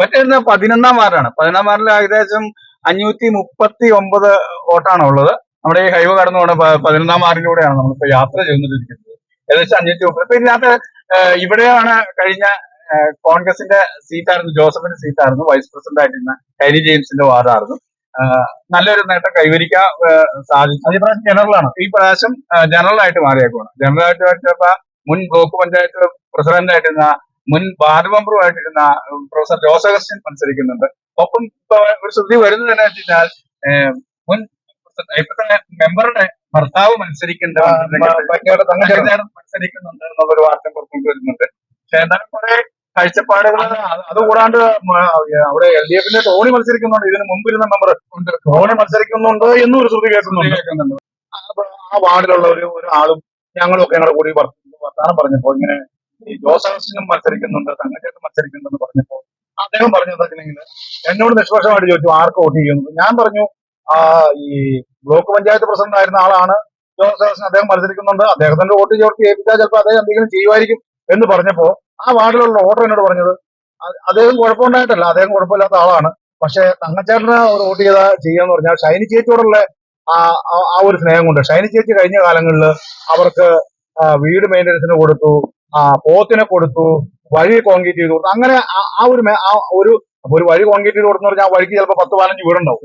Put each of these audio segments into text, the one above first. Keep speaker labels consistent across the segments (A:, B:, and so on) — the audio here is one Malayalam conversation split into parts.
A: മറ്റേ പതിനൊന്നാം വാർഡാണ്. പതിനൊന്നാം വാർഡിൽ ഏകദേശം അഞ്ഞൂറ്റി മുപ്പത്തി ഒമ്പത് വോട്ടാണ് ഉള്ളത്. നമ്മുടെ ഈ ഹൈവേ കടന്നു പോണ പ- പതിനൊന്നാം വാർഡിലൂടെയാണ് നമ്മളിപ്പോ യാത്ര ചെയ്തുകൊണ്ടിരിക്കുന്നത്. ഏകദേശം അഞ്ഞൂറ്റി മുപ്പത് ഇപ്പൊ ഇതിനകത്ത് ഇവിടെയാണ് കഴിഞ്ഞ കോൺഗ്രസിന്റെ സീറ്റായിരുന്നു ജോസഫിന്റെ സീറ്റായിരുന്നു വൈസ് പ്രസിഡന്റ് ആയിട്ടിരുന്ന ഹൈനി ജെയിംസിന്റെ വാർഡായിരുന്നു. നല്ലൊരു നേട്ടം കൈവരിക്കാൻ സാധിച്ചു. ഈ പ്രാവശ്യം ജനറലാണ്. ഈ പ്രാവശ്യം ജനറൽ ആയിട്ട് മാറിയേക്കുവാണ്. ജനറൽ ആയിട്ട് വെച്ചപ്പോ മുൻ ബ്ലോക്ക് പഞ്ചായത്ത് പ്രസിഡന്റ് ആയിട്ടിരുന്ന മുൻ വാർഡ് മെമ്പറുമായിട്ടിരുന്ന പ്രൊഫസർ ജോസ് അഗസ്റ്റിൻ മത്സരിക്കുന്നുണ്ട്. ഒപ്പം ഇപ്പൊ ഒരു ശ്രുതി വരുന്നത് തന്നെ വെച്ചാൽ മുൻ ഇപ്പൊ തന്നെ മെമ്പറുടെ ഭർത്താവ് മത്സരിക്കുന്നുണ്ട്. മത്സരിക്കുന്നുണ്ട് എന്നുള്ളൊരു വാർത്ത പുറത്തോട്ട് വരുന്നുണ്ട്. പക്ഷെ എന്നാലും കുറെ കാഴ്ചപ്പാടുകൾ അതുകൂടാണ്ട് അവിടെ എൽ ഡി എഫിന്റെ ടോണി മത്സരിക്കുന്നുണ്ട്. ഇതിന് മുമ്പിരുന്ന മെമ്പർ ടോണി മത്സരിക്കുന്നുണ്ട് എന്നും ഒരു ശ്രുതി കേൾക്കുന്നുണ്ട്. കേൾക്കുന്നുണ്ട്. ആ വാർഡിലുള്ള ഒരു ഒരാളും ഞങ്ങളും ഒക്കെ ഞങ്ങളുടെ കൂടി വർ- വർത്താനം പറഞ്ഞപ്പോ ഇങ്ങനെ ഈ ജോസ് മത്സരിക്കുന്നുണ്ട് തങ്ങച്ചേട്ടൻ മത്സരിക്കുന്നുണ്ട് പറഞ്ഞപ്പോ അദ്ദേഹം പറഞ്ഞു വെച്ചിട്ടുണ്ടെങ്കിൽ എന്നോട് നിഷ്പക്ഷമായിട്ട് ചോദിച്ചു ആർക്ക് വോട്ട് ചെയ്യുന്നത് ഞാൻ പറഞ്ഞു ഈ ബ്ലോക്ക് പഞ്ചായത്ത് പ്രസിഡന്റ് ആയിരുന്ന ആളാണ് ജോസ് അദ്ദേഹം മത്സരിക്കുന്നുണ്ട് അദ്ദേഹത്തിന്റെ വോട്ട് ചേർത്ത് ഏൽപ്പിച്ചാൽ ചിലപ്പോൾ അദ്ദേഹം എന്തെങ്കിലും ചെയ്യുമായിരിക്കും. എന്ന് പറഞ്ഞപ്പോ ആ വാർഡിലുള്ള വോട്ടർ എന്നോട് പറഞ്ഞത് "അ- അദ്ദേഹം കുഴപ്പമുണ്ടായിട്ടല്ല അദ്ദേഹം കുഴപ്പമില്ലാത്ത ആളാണ് പക്ഷെ തങ്ങച്ചേട്ടന് ഒരു വോട്ട് ചെയ്ത ചെയ്യാന്ന് പറഞ്ഞാൽ ഷൈനി ചേച്ചിയോടുള്ള ആ ഒരു സ്നേഹം കൊണ്ട് ഷൈനി ചേച്ചി കഴിഞ്ഞ കാലങ്ങളിൽ അവർക്ക് വീട് മെയിന്റനൻസിന് കൊടുത്തു ആ പോത്തിനെ കൊടുത്തു വഴി കോൺക്രീറ്റ് ചെയ്ത് കൊടുത്തു. അങ്ങനെ ആ- ഒരു ആ ഒരു ഒരു വഴി കോൺക്രീറ്റ് ചെയ്ത് കൊടുത്തെന്ന് പറഞ്ഞാൽ ആ വഴിക്ക് ചിലപ്പോൾ പത്ത് പതിനഞ്ച് വീടുണ്ടാവും.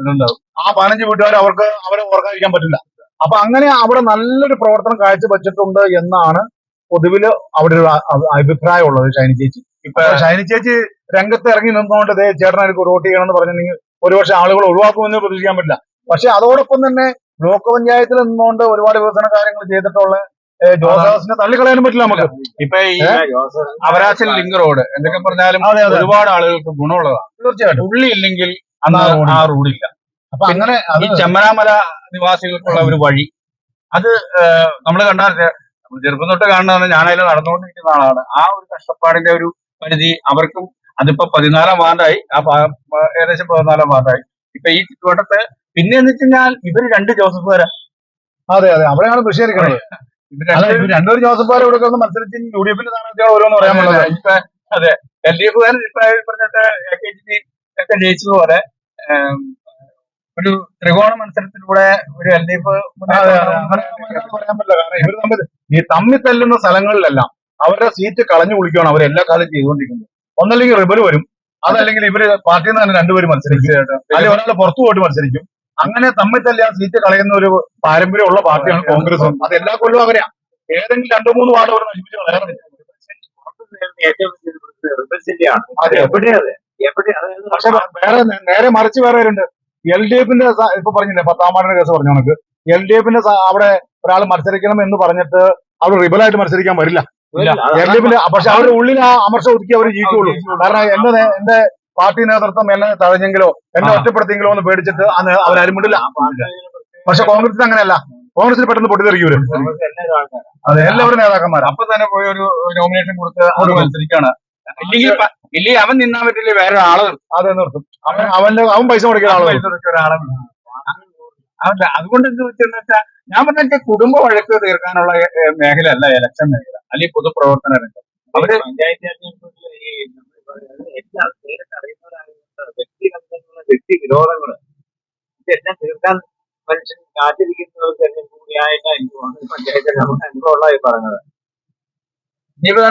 A: ആ പതിനഞ്ച് വീട്ടുകാർ അവർക്ക് അവരെ ഓർക്കാതിരിക്കാൻ പറ്റില്ല. അപ്പൊ അങ്ങനെ അവിടെ നല്ലൊരു പ്രവർത്തനം കാഴ്ചവെച്ചിട്ടുണ്ട് എന്നാണ് പൊതുവിൽ അവിടെ ഒരു അ- അ- അഭിപ്രായം ഉള്ളത് ഷൈനി ചേച്ചി. ഇപ്പൊ ഷൈനി ചേച്ചി രംഗത്ത് ഇറങ്ങി നിന്നുകൊണ്ട് ദേ ചേട്ടൻ എനിക്ക് വോട്ട് ചെയ്യണമെന്ന് പറഞ്ഞിട്ടുണ്ടെങ്കിൽ ഒരുപക്ഷെ ആളുകൾ ഒഴിവാക്കുമെന്ന് പ്രതീക്ഷിക്കാൻ പറ്റില്ല. പക്ഷെ അതോടൊപ്പം തന്നെ ബ്ലോക്ക് പഞ്ചായത്തിൽ നിന്നുകൊണ്ട് ഒരുപാട് വികസന കാര്യങ്ങൾ ചെയ്തിട്ടുള്ള ഏ, ജോസഫിനെ തള്ളിക്കളയാനും പറ്റില്ല നമുക്ക്.
B: ഇപ്പൊ ഈ
A: അവരാച്ചൻ ലിങ്ക് റോഡ്. എന്തൊക്കെ പറഞ്ഞാലും. ഒരുപാട് ആളുകൾക്ക് ഗുണമുള്ളതാണ്.
B: തീർച്ചയായിട്ടും.
A: ഉള്ളി ഇല്ലെങ്കിൽ അന്ന്
B: ആ റോഡില്ല. അപ്പൊ അങ്ങനെ
A: ഈ ചെമ്മനാമല നിവാസികൾക്കുള്ള ഒരു വഴി. അത് നമ്മൾ കണ്ടാൽ നമ്മൾ ചെറുപ്പം തൊട്ട് കാണുന്നതാണ്. ഞാനതിൽ നടന്നുകൊണ്ടിരിക്കുന്ന ആളാണ് ആ ഒരു കഷ്ടപ്പാടിന്റെ ഒരു പരിധി അവർക്കും അതിപ്പോ പതിനാലാം വാർഡായി. ആ ഏകദേശം പതിനാലാം വാർഡായി. ഇപ്പൊ ഈ ചുറ്റുവട്ടത്ത് പിന്നെ എന്ന് വെച്ച് കഴിഞ്ഞാൽ ഇവർ രണ്ട് ജോസഫ് വരെ
B: അതെ. അതെ അവിടെയാണ് നിഷേധിക്കുന്നത്
A: ഇവർ
B: അല്ല
A: രണ്ട്
B: രണ്ടുപേരും ജോസഫാരെ ഇവിടെ ഒന്ന് മത്സരിച്ച് യു ഡി എഫിന്റെ സ്ഥാനാർത്ഥികൾ ഓരോന്ന് പറയാൻ പറ്റുന്നത്
A: അതെ എൽ ഡി എഫുകാരൻ പറഞ്ഞിട്ട് എ കെ ജി പി ഒക്കെ ജയിച്ചതുപോലെ ഒരു ത്രികോണ മത്സരത്തിലൂടെ ഒരു എൽ ഡി എഫ്
B: പറയാൻ പറ്റില്ല. കാരണം ഇവർ തമ്മിൽ ഈ തമ്മിൽ തല്ലുന്ന സ്ഥലങ്ങളിലെല്ലാം അവരുടെ സീറ്റ് കളഞ്ഞു കുളിക്കുകയാണ് അവർ എല്ലാ കാലം ചെയ്തുകൊണ്ടിരിക്കുന്നത്. ഒന്നല്ലെങ്കിൽ റിബൽ വരും. അതല്ലെങ്കിൽ ഇവർ പാർട്ടിയിൽ നിന്ന് തന്നെ രണ്ടുപേരും മത്സരിക്കും. അല്ലെങ്കിൽ ഒരാൾ പുറത്തു പോയിട്ട് മത്സരിക്കും. അങ്ങനെ തമ്മിൽ തല്ലി ആ സീറ്റ് കളയുന്ന ഒരു പാരമ്പര്യമുള്ള പാർട്ടിയാണ് കോൺഗ്രസ്. അത്. എല്ലാ കൊല്ലവും അവരെയാ ഏതെങ്കിലും രണ്ടു മൂന്ന് വാർഡ് അവർ നശിപ്പിച്ച് പക്ഷെ വേറെ നേരെ മറിച്ച് വേറെ ഉണ്ട് എൽ ഡി എഫിന്റെ ഇപ്പൊ പറഞ്ഞില്ലേ പത്താം വാർഡിന്റെ കേസ് പറഞ്ഞു നമുക്ക് എൽ ഡി എഫിന്റെ അവിടെ ഒരാൾ മത്സരിക്കണം എന്ന് പറഞ്ഞിട്ട് അവർ റിബലായിട്ട് മത്സരിക്കാൻ വരില്ല. എൽ ഡി എഫിന്റെ പക്ഷെ അവരുടെ ഉള്ളിൽ ആ അമർഷം ഒതുക്കി അവർ ജയിക്കുള്ളൂ കാരണം എന്റെ എന്റെ പാർട്ടി നേതൃത്വം എന്നെ തഴഞ്ഞെങ്കിലോ എന്നെ. ഒറ്റപ്പെടുത്തിയെങ്കിലോ എന്ന് പേടിച്ചിട്ട് അന്ന് അവരരുമുണ്ടില്ല പക്ഷെ കോൺഗ്രസിന് അങ്ങനെയല്ല. കോൺഗ്രസിന് പെട്ടെന്ന് പൊട്ടിത്തെറിക്കൂര് അതെ എല്ലാവരും നേതാക്കന്മാർ
A: അപ്പൊ തന്നെ പോയി ഒരു നോമിനേഷൻ കൊടുത്ത് അവർ മത്സരിക്കാണ്. ഇല്ലെങ്കിൽ അവൻ നിന്നാൻ പറ്റില്ല വേറെ ആൾ
B: അതെ നിർത്തും. അവൻ അവന്റെ അവൻ പൈസ കൊടുക്കുന്ന ആളെ
A: പൈസ കൊടുത്ത ഒരാളെ നിർത്തും. അതല്ല അതുകൊണ്ട് എന്ത് വെച്ചെന്ന് വെച്ചാൽ ഞാൻ പറഞ്ഞ കുടുംബ വഴക്ക് തീർക്കാനുള്ള മേഖല അല്ല ഇലക്ഷൻ മേഖല. അല്ലെങ്കിൽ പൊതുപ്രവർത്തന രംഗം. അവർ
C: പഞ്ചായത്ത് തെരഞ്ഞെടുപ്പിൽ ഈ നമ്മൾ പറയുന്നത് എല്ലാം നേരിട്ട് അറിയുന്നവരായതുകൊണ്ട് വ്യക്തിബന്ധങ്ങൾ വ്യക്തി ഇതെല്ലാം തീർക്കാൻ മനുഷ്യൻ കാത്തിരിക്കുന്നവർക്ക് എനിക്ക് തോന്നുന്നത് പഞ്ചായത്തിൽ നമുക്ക് അനുഭവമുള്ളതായി പറഞ്ഞത്
A: ഇനിയിപ്പോ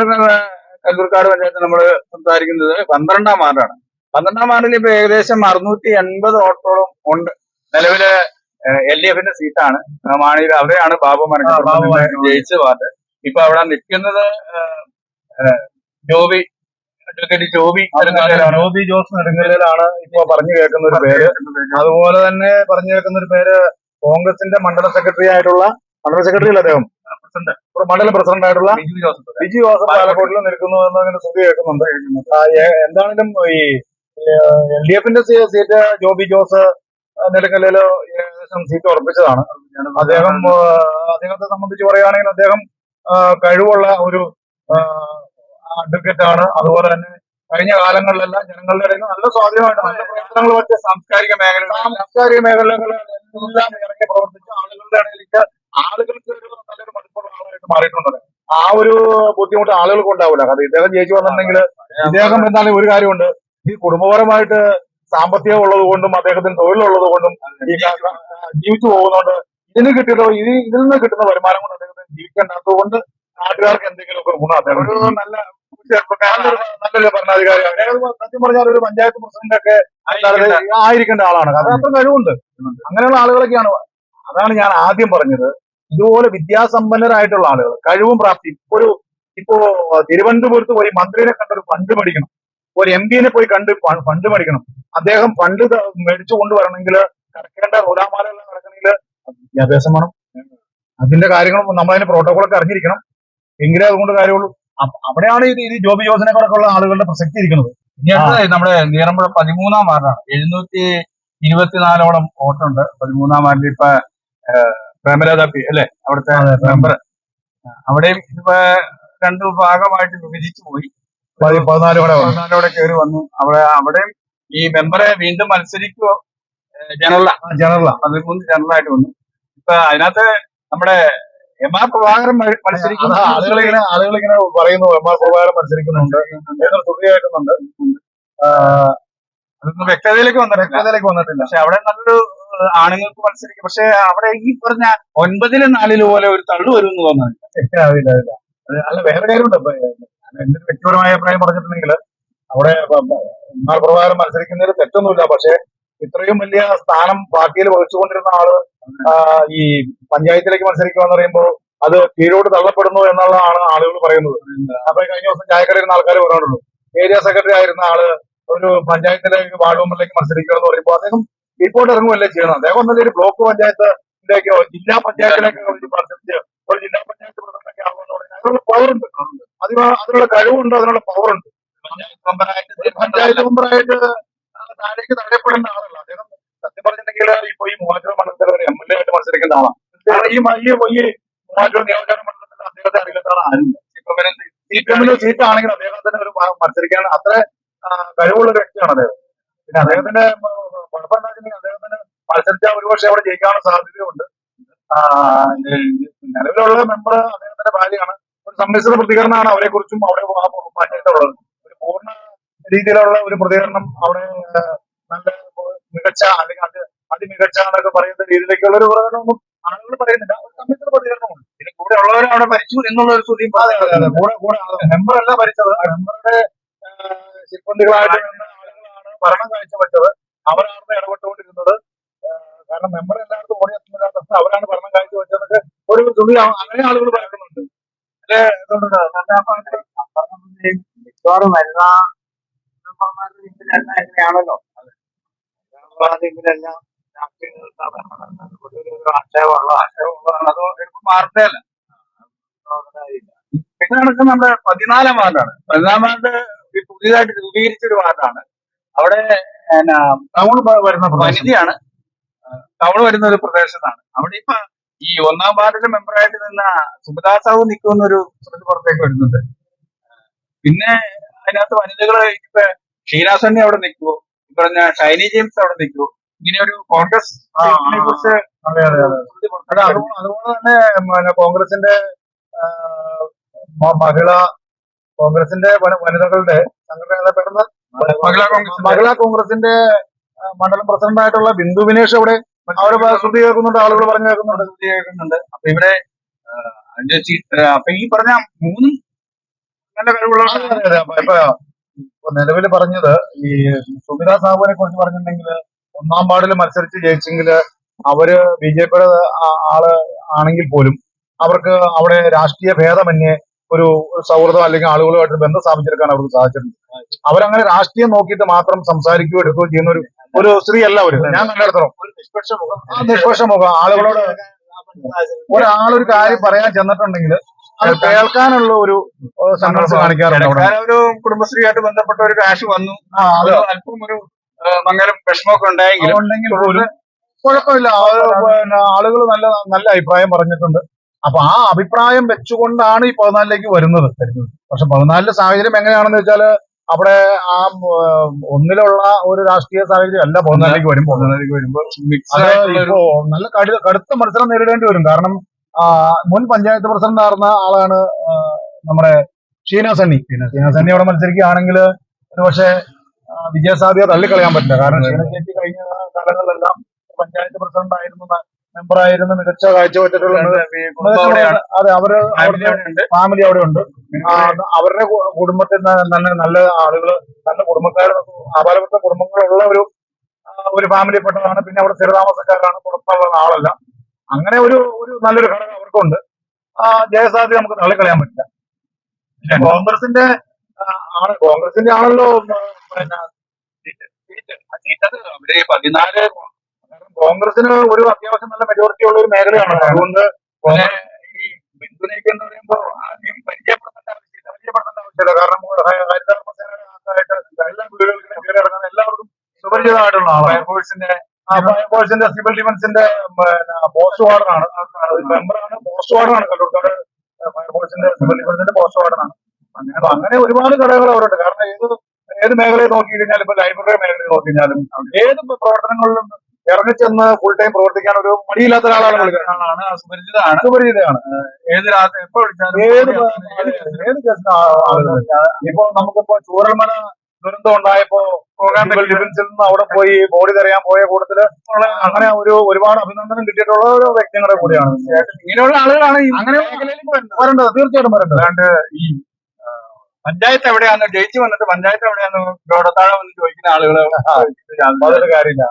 A: കല്ലൂർക്കാട് പഞ്ചായത്ത് നമ്മൾ സംസാരിക്കുന്നത് പന്ത്രണ്ടാം വാർഡാണ്. പന്ത്രണ്ടാം വാർഡിൽ ഇപ്പൊ ഏകദേശം അറുന്നൂറ്റി എൺപത് ഓട്ടോളം ഉണ്ട്. നിലവിൽ എൽ ഡി എഫിന്റെ സീറ്റാണ്. മാണിയിൽ അവിടെയാണ് ബാബു
B: മരണ ബാബു
A: ജയിച്ച വാർഡ്. ഇപ്പൊ അവിടെ നിൽക്കുന്നത് ജോബി അഡ്വക്കേറ്റ് ജോബി
B: ജോസ് നെടുങ്കലിലാണ് ഇപ്പൊ പറഞ്ഞു കേൾക്കുന്ന ഒരു പേര്. അതുപോലെ തന്നെ പറഞ്ഞു കേൾക്കുന്ന ഒരു പേര് കോൺഗ്രസിന്റെ മണ്ഡല സെക്രട്ടറി ആയിട്ടുള്ള മണ്ഡല സെക്രട്ടറി അല്ല അദ്ദേഹം? മണ്ഡല പ്രസിഡന്റ് ആയിട്ടുള്ള
A: ബിജു ജോസഫ്
B: പാലക്കോട്ടിൽ നിൽക്കുന്നു എന്നങ്ങനെ ശ്രുതി കേൾക്കുന്നുണ്ട്. എന്താണെങ്കിലും ഈ എൽ ഡി എഫിന്റെ സീറ്റ് ജോബി ജോസ് നെടുങ്കലിൽ ഏകദേശം സീറ്റ് ഉറപ്പിച്ചതാണ്. അദ്ദേഹം അദ്ദേഹത്തെ സംബന്ധിച്ച് പറയുകയാണെങ്കിൽ അദ്ദേഹം കഴിവുള്ള ഒരു അഡ്വക്കേറ്റ് ആണ് അതുപോലെ തന്നെ കഴിഞ്ഞ കാലങ്ങളിലെല്ലാം ജനങ്ങളുടെ ഇടയിൽ നല്ല സ്വാധീനമായിട്ട് നല്ല പ്രവർത്തനങ്ങൾ വെച്ച്
A: സാംസ്കാരിക മേഖല
B: സാംസ്കാരിക മേഖലകളെല്ലാം ഇറക്കി പ്രവർത്തിച്ച് ആളുകളുടെ ഇടയിലേക്ക് ആളുകൾക്ക് ഒരു നല്ലൊരു മടുപ്പുള്ള ആളായിട്ട് മാറിയിട്ടുണ്ട്. ആ ഒരു ബുദ്ധിമുട്ട് ആളുകൾക്ക് ഉണ്ടാവില്ല. കാരണം ഇദ്ദേഹം ജയിച്ചു വന്നിട്ടുണ്ടെങ്കിൽ ഇദ്ദേഹം എന്തായാലും ഒരു കാര്യമുണ്ട്. ഈ കുടുംബപരമായിട്ട് സാമ്പത്തികം ഉള്ളത് കൊണ്ടും അദ്ദേഹത്തിന് തൊഴിലുള്ളത് കൊണ്ടും ഈ ജീവിച്ചു പോകുന്നതുകൊണ്ട് ഇതിന് കിട്ടിയത് ഇതിൽ നിന്ന് കിട്ടുന്ന വരുമാനം കൊണ്ട് അദ്ദേഹത്തിന് ജീവിക്കേണ്ടാത്തത് കൊണ്ട് നാട്ടുകാർക്ക് എന്തെങ്കിലുമൊക്കെ ഗുണം അദ്ദേഹം
A: ഒരു. നല്ല
B: നല്ലൊരു നല്ലൊരു ഭരണാധികാരി അദ്ദേഹം സത്യം പറഞ്ഞാൽ ഒരു പഞ്ചായത്ത് പ്രസിഡന്റ് ഒക്കെ
A: ആയിരിക്കേണ്ട.
B: ആളാണ്. കാരണം അത്ര കഴിവുണ്ട് അങ്ങനെയുള്ള ആളുകളൊക്കെയാണ് അതാണ് ഞാൻ ആദ്യം പറഞ്ഞത്. ഇതുപോലെ വിദ്യാസമ്പന്നരായിട്ടുള്ള ആളുകൾ കഴിവും പ്രാപ്തിയും. ഒരു ഇപ്പോ തിരുവനന്തപുരത്ത് പോയി മന്ത്രിനെ കണ്ടൊരു ഫണ്ട് മേടിക്കണം. ഒരു എം പിനെ പോയി കണ്ട് ഫണ്ട് മേടിക്കണം. അദ്ദേഹം ഫണ്ട് മേടിച്ചു കൊണ്ടുവരണമെങ്കിൽ കിടക്കേണ്ട നൂലാമാലകളെല്ലാം കിടക്കണമെങ്കിൽ വിദ്യാഭ്യാസം വേണം. അതിന്റെ കാര്യങ്ങളും നമ്മളതിന്റെ പ്രോട്ടോകോളൊക്കെ അറിഞ്ഞിരിക്കണം. എങ്കിലേ അതുകൊണ്ട് കാര്യമുള്ളൂ. അവിടെയാണ് ഇത് ഇത് ജോബി ജോസിനെക്കുറക്കുള്ള ആളുകളുടെ പ്രസക്തി ഇരിക്കുന്നത്.
A: ഇനി നമ്മുടെ നീറമ്പുഴ പതിമൂന്നാം വാർഡാണ്. എഴുന്നൂറ്റി ഇരുപത്തിനാലോളം വോട്ടുണ്ട്. പതിമൂന്നാം വാർഡിൽ ഇപ്പൊ പ്രേമരാജ പ്രേമലത പി അല്ലെ? അവിടുത്തെ മെമ്പർ. അവിടെയും ഇപ്പൊ രണ്ട് ഭാഗമായിട്ട് വിഭജിച്ചു പോയി.
B: പതിനാലോടെ.
A: പതിനാലോടെ കയറി വന്നു. അവിടെ അവിടെയും ഈ മെമ്പറെ വീണ്ടും മത്സരിക്കുവോ? ജനറല.
B: ജനറലാ.
A: പതിമൂന്ന് ജനറലായിട്ട് വന്നു. ഇപ്പൊ അതിനകത്ത് നമ്മുടെ എം ആർ പ്രഭാകരൻ മത്സരിക്കുന്ന.
B: ആളുകളിങ്ങനെ ആളുകളിങ്ങനെ പറയുന്നു എം ആർ പ്രഭാകരൻ മത്സരിക്കുന്നുണ്ട് കേൾക്കുന്നുണ്ട്.
A: അതൊന്നും വ്യക്തതയിലേക്ക് വന്നിട്ടില്ല.
B: വ്യക്തതയിലേക്ക് വന്നിട്ടില്ല.
A: പക്ഷെ അവിടെ നല്ലൊരു ആണുങ്ങൾക്ക് മത്സരിക്കും. പക്ഷെ അവിടെ ഈ പറഞ്ഞ ഒൻപതിലും നാലിലും പോലെ ഒരു തള്ളു വരും എന്ന് തോന്നുന്നു
B: അറിയില്ല അറിയില്ല അല്ല വേറെ കാര്യമുണ്ട് എന്റെ വ്യക്തിപരമായ അഭിപ്രായം പറഞ്ഞിട്ടുണ്ടെങ്കിൽ അവിടെ എം ആർ പ്രഭാകരൻ മത്സരിക്കുന്നതിൽ തെറ്റൊന്നുമില്ല. പക്ഷെ ഇത്രയും വലിയ സ്ഥാനം പാർട്ടിയിൽ വഹിച്ചുകൊണ്ടിരുന്ന ആൾ ഈ പഞ്ചായത്തിലേക്ക് മത്സരിക്കുക എന്ന് പറയുമ്പോൾ അത് കീഴോട്ട് തള്ളപ്പെടുന്നു എന്നുള്ളതാണ് ആളുകൾ പറയുന്നത്. അപ്പൊ കഴിഞ്ഞ ദിവസം ചായക്കടയിൽ ആൾക്കാർ പറഞ്ഞിട്ടുള്ളൂ ഏരിയ സെക്രട്ടറി ആയിരുന്ന ആൾ ഒരു പഞ്ചായത്തിലെ ഒരു വാർഡ് മെമ്പറിലേക്ക് മത്സരിക്കുക എന്ന് പറയുമ്പോൾ അദ്ദേഹം കീഴ്പോട്ട് ഇറങ്ങുമല്ലേ ചെയ്യണം അദ്ദേഹം ഒന്നല്ലേ ഒരു ബ്ലോക്ക് പഞ്ചായത്തിലേക്കോ ജില്ലാ പഞ്ചായത്തിലേക്കോ മത്സരിച്ച് ഒരു ജില്ലാ പഞ്ചായത്ത് പ്രസിഡന്റൊക്കെ ആകുമെന്ന് പറഞ്ഞാൽ അതിനുള്ള പവറുണ്ട് അതിനുള്ള അതിനുള്ള കഴിവുണ്ട് അതിനുള്ള പവറുണ്ട് പഞ്ചായത്ത് മെമ്പറായിട്ട് താഴേക്ക് തടയപ്പെടുന്ന ആളല്ല. അദ്ദേഹം സത്യം പറഞ്ഞിട്ടുണ്ടെങ്കിൽ ഇപ്പൊ ഈ മൂവാറ്റുപുഴ മണ്ഡലത്തിൽ എം എൽ എ ആയിട്ട് മത്സരിക്കുന്ന ആളാണ്. ഈ ഈ ഈ മൂവാറ്റുപുഴ നിയോജക മണ്ഡലത്തിൽ അദ്ദേഹത്തെ അറിയാത്ത ആരുമില്ല. സി പി എമ്മിന്റെ സീറ്റ് ആണെങ്കിൽ അദ്ദേഹം തന്നെ ഒരു മത്സരിക്കാൻ അത്ര കഴിവുള്ള വ്യക്തിയാണ് അദ്ദേഹം. പിന്നെ അദ്ദേഹത്തിന്റെ കുഴപ്പമെന്താ അദ്ദേഹത്തിന് മത്സരിച്ചാൽ ഒരുപക്ഷെ അവിടെ ജയിക്കാനുള്ള സാധ്യതയുണ്ട് നിലവിലുള്ള മെമ്പർ അദ്ദേഹത്തിന്റെ ഭാര്യയാണ്. ഒരു സമ്മിശ്ര പ്രതികരണമാണ് അവരെ കുറിച്ചും അവിടെ ആ പഞ്ചായത്തുള്ളത് ഒരു പൂർണ രീതിയിലുള്ള ഒരു പ്രതികരണം അവിടെ ആ, നല്ല മികച്ച അല്ലെങ്കിൽ അത് അതിമികച്ച എന്നൊക്കെ പറയുന്ന രീതിയിലേക്കുള്ള ഒരു പ്രതികരണമൊന്നും ആളുകൾ പറയുന്നില്ല. ഒരു സമ്മിശ്ര പ്രതികരണമുണ്ട്.
A: പിന്നെ കൂടെ ഉള്ളവരും അവിടെ മരിച്ചു എന്നുള്ള ഒരു സ്തുതിയും
B: അതെ അതെ അതെ കൂടെ കൂടെ മെമ്പർ അല്ല ഭരിച്ചത്. മെമ്പറുടെ ശില്പന്തികളായിട്ട് ആളുകളാണ് ഭരണം കാഴ്ചവെച്ചത്. അവരാണ് ഇടപെട്ടുകൊണ്ടിരുന്നത്. ആ, കാരണം മെമ്പർ എല്ലായിടത്തും ഓടി എത്തുന്നില്ല. അവരാണ് ഭരണം കാഴ്ചവെച്ചതൊക്കെ ഒരു തുണി അങ്ങനെ ആളുകൾ പറയുന്നുണ്ട്.
C: മിക്കവാറും വരുന്ന സാധാരണ ഒരു ആക്ഷേപമുള്ള
A: ആശയമുള്ളതാണ് അത് എളുപ്പം മാറുന്നതല്ല പിന്നെ നടക്കുന്ന നമ്മുടെ പതിനാലാം വാർഡാണ്. പതിനാലാം വാർഡ് പുതിയതായിട്ട് രൂപീകരിച്ച ഒരു വാർഡാണ്. അവിടെ
B: ടൗൺ വരുന്ന പരിധിയാണ്
A: വനിതയാണ്. ടൗൺ വരുന്ന ഒരു പ്രദേശത്താണ്. അവിടെ ഇപ്പൊ ഈ ഒന്നാം വാർഡിലെ മെമ്പറായിട്ട് നിന്ന സുബിതാ സാഹു നിൽക്കുന്ന ഒരു സ്ഥലത്ത് പുറത്തേക്ക് വരുന്നുണ്ട്. പിന്നെ അതിനകത്ത് വനിതകൾ ഇപ്പൊ ഷീനാസണ്ണി അവിടെ നിൽക്കുവോ? ഈ പറഞ്ഞ ഷൈനി ജെയിംസ് അവിടെ നിൽക്കുവോ? ഇങ്ങനെ ഒരു കോൺഗ്രസ് കുറിച്ച്
B: അതെ അതെ അതെ.
A: ശ്രുതി
B: അല്ല,
A: പുറത്തേക്ക്
B: അത് അതുപോലെ തന്നെ പിന്നെ കോൺഗ്രസിന്റെ മഹിള കോൺഗ്രസിന്റെ വനിതകളുടെ സംഘടന പേരെന്താ
A: മഹിളാ
B: കോൺഗ്രസിന്റെ. മണ്ഡലം പ്രസിഡന്റായിട്ടുള്ള ബിന്ദുവിനേഷ് ബിന്ദു വിനേഷ് അവിടെ അവരെ ശ്രുതി കേൾക്കുന്നുണ്ട് ആളുകൾ പറഞ്ഞു കേൾക്കുന്നുണ്ട്.
A: ശ്രുതി കേൾക്കുന്നുണ്ട്. അപ്പൊ ഇവിടെ അപ്പൊ ഈ പറഞ്ഞ മൂന്നും നല്ല കഴിവുള്ള
B: നിലവിൽ പറഞ്ഞത് ഈ സുമിത സാഹുവിനെ കുറിച്ച് പറഞ്ഞിട്ടുണ്ടെങ്കിൽ ഒന്നാം വാർഡിൽ മത്സരിച്ച് ജയിച്ചെങ്കിൽ അവർ ബി ജെ പിയുടെ ആൾ ആണെങ്കിൽ പോലും അവർക്ക് അവിടെ രാഷ്ട്രീയ ഭേദമന്യേ ഒരു സൗഹൃദം അല്ലെങ്കിൽ ആളുകളുമായിട്ട് ബന്ധം സ്ഥാപിച്ചെടുക്കാൻ അവർക്ക് സാധിച്ചിട്ടുണ്ട്. അവരങ്ങനെ രാഷ്ട്രീയം നോക്കിയിട്ട് മാത്രം സംസാരിക്കുകയോ എടുക്കുകയോ ചെയ്യുന്ന ഒരു ഒരു സ്ത്രീ അല്ല അവർ. ഞാൻ കണ്ടെടുത്തോളം
C: നിഷ്പക്ഷ മുഖം.
B: ആളുകളോട് ഒരാളൊരു കാര്യം പറയാൻ ചെന്നിട്ടുണ്ടെങ്കിൽ അത് കേൾക്കാനുള്ള ഒരു സന്മനസ് കാണിക്കാറുണ്ട്
A: കുടുംബശ്രീയായിട്ട് ബന്ധപ്പെട്ട ഒരു കാശ് വന്നു. അല്പം ഒരു മംഗലം വിഷമമൊക്കെ ഉണ്ടായെങ്കിലും
B: ഉണ്ടെങ്കിൽ പോലും കുഴപ്പമില്ല. ആളുകൾ നല്ല നല്ല അഭിപ്രായം പറഞ്ഞിട്ടുണ്ട്. അപ്പൊ ആ അഭിപ്രായം വെച്ചുകൊണ്ടാണ് ഈ പതിനാലിലേക്ക് വരുന്നത്. പക്ഷെ പതിനാലിലെ സാഹചര്യം എങ്ങനെയാണെന്ന് വെച്ചാൽ അവിടെ ആ ഒന്നിലുള്ള ഒരു രാഷ്ട്രീയ സാഹചര്യം അല്ല പതിനാലിലേക്ക് വരുമ്പോൾ.
A: പതിനാലിലേക്ക് വരുമ്പോൾ മിക്സ്
B: അത് ഇപ്പോ നല്ല കടു കടുത്ത മത്സരം നേരിടേണ്ടി വരും. കാരണം മുൻ പഞ്ചായത്ത് പ്രസിഡന്റ് ആയിരുന്ന ആളാണ് നമ്മുടെ ഷീന സണ്ണി. ഷീന സണ്ണി അവിടെ മത്സരിക്കുകയാണെങ്കിൽ ഒരു പക്ഷേ ആ, വിജയസാധ്യത തള്ളിക്കളയാൻ പറ്റില്ല. കാരണം ക്ഷീണചേച്ചി കഴിഞ്ഞ കാലങ്ങളിലെല്ലാം പഞ്ചായത്ത് പ്രസിഡന്റ് ആയിരുന്ന മെമ്പറായിരുന്ന മികച്ച കാഴ്ചവെച്ചിട്ടുള്ള അതെ അവർ
A: ഫാമിലി അവിടെ ഉണ്ട്.
B: അവരുടെ കുടുംബത്തിൽ തന്നെ നല്ല ആളുകൾ നല്ല കുടുംബക്കാർ അപാലപ്പെട്ട കുടുംബങ്ങളുള്ള ഒരു ഒരു ഫാമിലി ഫാമിലിപ്പെട്ടതാണ് പിന്നെ അവിടെ സ്ഥിരതാമസക്കാരാണ് പുറത്തുള്ള ആളല്ല. അങ്ങനെ ഒരു ഒരു നല്ലൊരു ഘടകം അവർക്കുണ്ട്. ജയസാധ്യത നമുക്ക് തള്ളിക്കളയാൻ പറ്റില്ല. പിന്നെ കോൺഗ്രസിന്റെ ആണ് കോൺഗ്രസിന്റെ ആണല്ലോ
A: പതിനാല്
B: കോൺഗ്രസിന് ഒരു അത്യാവശ്യം നല്ല മെജോറിറ്റി ഉള്ള ഒരു മേഖലയാണ്. അതുകൊണ്ട്
A: പിന്നെ ഈ ബിന്ദുനേക്ക് എന്ന് പറയുമ്പോൾ ആദ്യം പരിചയപ്പെടുത്തേണ്ട ആവശ്യമില്ല.
B: പരിചയപ്പെടുത്തേണ്ട ആവശ്യമില്ല. കാരണം എല്ലാവർക്കും സുപരിചിതമായിട്ടുള്ള ആളാണ്.
A: ഫയർഫോഴ്സിന്റെ
B: ആ ഫയർഫോഴ്സിന്റെ സിവിൽ ഡിഫൻസിന്റെ പോസ്റ്റ് വാർഡറാണ് മെമ്പറാണ് പോസ്റ്റ് വാർഡറാണ് ഫയർഫോഴ്സിന്റെ സിവിൽ ഡിഫൻസിന്റെ പോസ്റ്റ് വാർഡനാണ് അങ്ങനെ അങ്ങനെ ഒരുപാട് ഘടകങ്ങൾ അവരുണ്ട് കാരണം ഏത് ഏത് മേഖലയെ നോക്കി കഴിഞ്ഞാലും ഇപ്പൊ ലൈബ്രറി മേഖലയിൽ നോക്കി കഴിഞ്ഞാലും ഏത് പ്രവർത്തനങ്ങളിലും ഇറങ്ങിച്ചെന്ന് ഫുൾ ടൈം പ്രവർത്തിക്കാൻ ഒരു മടിയില്ലാത്ത ഒരാളാണ്
A: ആളാണ് സുപരിചിതമാണ് ഏത് രാത്രി എപ്പോ വിളിച്ചാലും
B: ഏത് ഏത് ഇപ്പൊ നമുക്കിപ്പോ ചൂരൽമല ദുരന്തം ഉണ്ടായപ്പോ ഡിഫൻസിൽ നിന്ന് അവിടെ പോയി ബോഡി തെരയാൻ പോയ കൂട്ടത്തിൽ അങ്ങനെ ഒരു ഒരുപാട് അഭിനന്ദനം കിട്ടിയിട്ടുള്ള ഒരു വ്യക്തികളുടെ കൂടിയാണ്.
A: ഇങ്ങനെയുള്ള ആളുകളാണ്
B: അങ്ങനെ വരേണ്ടത്. തീർച്ചയായിട്ടും വരേണ്ടത്.
A: അല്ലാണ്ട് ഈ പഞ്ചായത്ത് എവിടെയാന്ന്? ജയിച്ചു വന്നിട്ട് പഞ്ചായത്ത് എവിടെയാന്ന് ഗോഡത്താഴെ വന്ന് ചോദിക്കുന്ന ആളുകൾ
B: അതൊരു കാര്യമില്ല.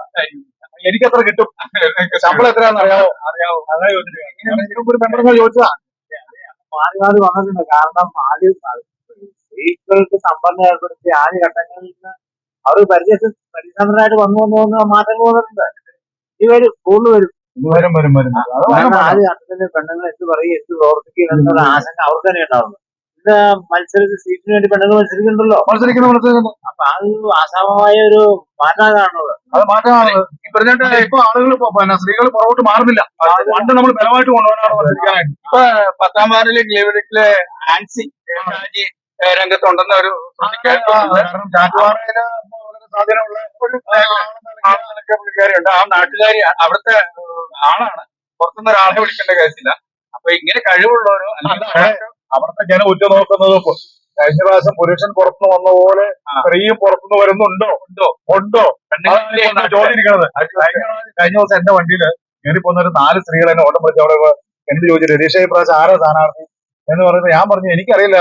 B: എനിക്ക് എത്ര കിട്ടും ശമ്പളം എത്രയാണെന്ന് അറിയാമോ
A: അറിയാവോ?
B: അങ്ങനെ ചോദിച്ചിട്ട് മെമ്പറിനെ ചോദിച്ചതാ.
C: മാറി മാറി വന്നിട്ടുണ്ട്. കാരണം ആദ്യം സ്ത്രീകൾക്ക് സംവരണം ഏർപ്പെടുത്തി ആദ്യ ഘട്ടങ്ങളിൽ നിന്ന് അവർ പരിചയ പരിസന്ധനായിട്ട് വന്നു വന്നു വന്ന് മാറ്റങ്ങൾ വന്നിട്ടുണ്ട്. ഇവർ കൂടുതൽ വരും.
B: വരും വരും വരും.
C: ആദ്യ ഘട്ടത്തിൽ പെണ്ണുങ്ങൾ എന്ത് പറയും എന്ത് പ്രവർത്തിക്കും എന്നുള്ള ആശങ്ക അവർക്ക് തന്നെ ഉണ്ടാവുന്നു മത്സരത്തിൽ സീറ്റിന് വേണ്ടി പെണ്ണുങ്ങൾ മത്സരിക്കുന്നുണ്ടല്ലോ
B: മത്സരിക്കുന്ന മത്സരിക്കുന്നു
C: അപ്പൊ അത് ആസാമമായ ഒരു മാറ്റാണ് കാണുന്നത്
B: അത് മാറ്റമാണ്
A: ഈ പറഞ്ഞിട്ട്
B: ഇപ്പൊ ആളുകൾ പിന്നെ സ്ത്രീകൾ പുറകോട്ട് മാറുന്നില്ല പണ്ട് നമ്മൾ ബലമായിട്ട് കൊണ്ടുപോകാനാണ് മത്സരിക്കാനായിട്ട്
A: ഇപ്പൊ പത്താം വാർഡിലെ ഗ്ലേവറിലെ ആൻസി രംഗത്തുണ്ടെന്ന ഒരു
B: ഒരു
A: ആളൊക്കെ ആ നാട്ടുകാരി അവിടുത്തെ ആളാണ് പുറത്തുനിന്ന് ഒരാളെ വിളിക്കേണ്ട കേസില്ല അപ്പൊ ഇങ്ങനെ കഴിവുള്ളവരോ അല്ലെങ്കിൽ.
B: അവിടുത്തെ ജനം ഉറ്റു നോക്കുന്നത് കഴിഞ്ഞ പ്രാവശ്യം പുരുഷൻ പുറത്തുനിന്ന് വന്ന പോലെ സ്ത്രീയും പുറത്തുനിന്ന് വരുന്നുണ്ടോ? ഉണ്ടോ? ഉണ്ടോ? ചോദിച്ചിരിക്കുന്നത്. കഴിഞ്ഞ ദിവസം എന്റെ വണ്ടിയിൽ കയറി പോകുന്ന ഒരു നാല് സ്ത്രീകൾ എന്നെ ഓട്ടം വിളിച്ച് അവിടെ എന്ത് ചോദിച്ചു രതീഷ് പ്രാവശ്യം ആരാ സ്ഥാനാർത്ഥി? എന്ന് പറയുന്നത് ഞാൻ പറഞ്ഞു എനിക്കറിയില്ല.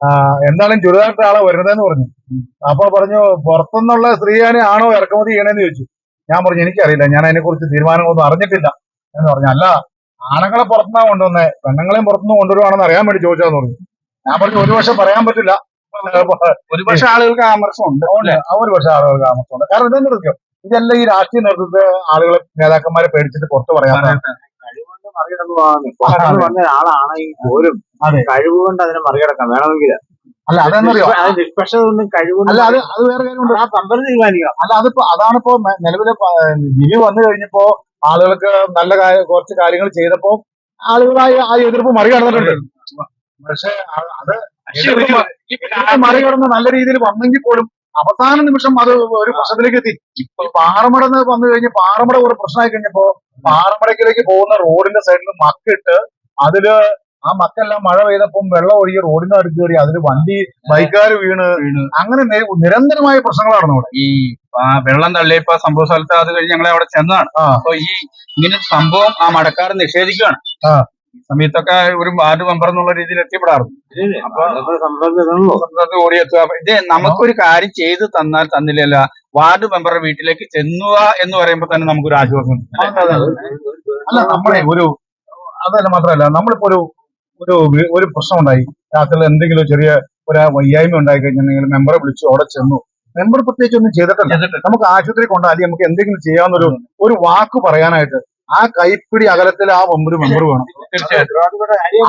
B: എന്താണെങ്കിലും എന്തായാലും ചുരിദാറിട്ട ആളെ വരുന്നതെന്ന് പറഞ്ഞു. അപ്പൊ പറഞ്ഞു പുറത്തുനിന്നുള്ള സ്ത്രീയാനെ ആണോ ഇറക്കുമതി ചെയ്യണമെന്ന് ചോദിച്ചു. ഞാൻ പറഞ്ഞു എനിക്കറിയില്ല. ഞാൻ അതിനെ കുറിച്ച് തീരുമാനമൊന്നും അറിഞ്ഞിട്ടില്ല. എന്ന് പറഞ്ഞു അല്ല ആണുങ്ങളെ പുറത്തുനിന്നാ കൊണ്ടുവന്നേ പെണ്ണുങ്ങളെയും പുറത്തുനിന്ന് കൊണ്ടുവരുവാണെന്ന് അറിയാൻ വേണ്ടി ചോദിച്ചാന്ന് പറഞ്ഞു. ഞാൻ പറഞ്ഞു ഒരു പക്ഷെ പറയാൻ പറ്റില്ല.
A: ഒരുപക്ഷെ ആളുകൾക്ക് ആമർശമുണ്ട്
B: ഉണ്ട്. ആ ഒരു പക്ഷെ ആളുകൾക്ക് ആമർശമുണ്ട് കാരണം ഇതെന്ന് വെച്ചോ ഇതെല്ലാം ഈ രാഷ്ട്രീയ നേതൃത്വത്തെ ആളുകളെ നേതാക്കന്മാരെ പേടിച്ചിട്ട് പുറത്ത് പറയാൻ
C: കഴിവുകൊണ്ട് വന്ന ഒരാളാണെങ്കിൽ പോലും. കഴിവുകൊണ്ട് അതിനെ മറികടക്കാം വേണമെങ്കിൽ.
B: അല്ല അതെന്നറിയോ
C: നിഷ്പക്ഷത
B: അല്ല അത് അത് വേറെ കാര്യമുണ്ട്.
C: ആ
B: അല്ല അതിപ്പോ അതാണിപ്പോ നിലവിലെ ജിവി വന്നു കഴിഞ്ഞപ്പോ ആളുകൾക്ക് നല്ല കുറച്ച് കാര്യങ്ങൾ ചെയ്തപ്പോ ആളുകളായി ആ എതിർപ്പ് മറികടന്നിട്ടുണ്ട്. പക്ഷെ അത് മറികടന്ന് നല്ല രീതിയിൽ വന്നെങ്കിൽ പോലും അവസാന നിമിഷം അത് ഒരു പ്രശ്നത്തിലേക്ക് എത്തി. ഇപ്പൊ പാറമടന്ന് വന്നു കഴിഞ്ഞ് പാറമട ഒരു പ്രശ്നമായി കഴിഞ്ഞപ്പോ പാറമടക്കിലേക്ക് പോകുന്ന റോഡിന്റെ സൈഡിൽ മക്കിട്ട് അതിൽ ആ മക്കെല്ലാം മഴ പെയ്തപ്പം വെള്ളം ഒഴുകി റോഡിന് അടുത്ത് കയറി അതിൽ വണ്ടി ബൈക്കാർ വീണ്. അങ്ങനെ നിരന്തരമായ പ്രശ്നങ്ങളാണ് നമ്മുടെ
A: ഈ വെള്ളം തള്ളിയപ്പോ സംഭവ സ്ഥലത്ത് അത് കഴിഞ്ഞ് ഞങ്ങളെ അവിടെ ചെന്നതാണ്. അപ്പൊ ഈ ഇങ്ങനെ സംഭവം ആ മടക്കാർ നിഷേധിക്കുകയാണ്. സമയത്തൊക്കെ ഒരു വാർഡ് മെമ്പർ എന്നുള്ള രീതിയിൽ എത്തിപ്പെടാറുണ്ട്. ഓടിയെത്തുക. ഇത് നമുക്കൊരു കാര്യം ചെയ്തു തന്നാൽ തന്നില്ലല്ല. വാർഡ് മെമ്പറുടെ വീട്ടിലേക്ക് ചെന്നുക എന്ന് പറയുമ്പോൾ തന്നെ നമുക്കൊരു ആശ്വാസം.
B: അല്ല നമ്മളെ ഒരു അതല്ല മാത്രമല്ല നമ്മളിപ്പോ ഒരു ഒരു ഒരു പ്രശ്നം ഉണ്ടായി. രാത്രിയിൽ എന്തെങ്കിലും ചെറിയ ഒരു വയ്യായ്മ ഉണ്ടായി കഴിഞ്ഞിട്ടുണ്ടെങ്കിൽ മെമ്പറെ വിളിച്ചു അവിടെ ചെന്നു. മെമ്പർ പ്രത്യേകിച്ച് ഒന്നും ചെയ്തിട്ടില്ല. നമുക്ക് ആശുപത്രി കൊണ്ടാ അല്ലെങ്കിൽ നമുക്ക് എന്തെങ്കിലും ചെയ്യാവുന്നൊരു ഒരു വാക്ക് പറയാനായിട്ട് ആ കൈപ്പിടി അകലത്തിൽ ആ ഒരു മെമ്പർ വേണം.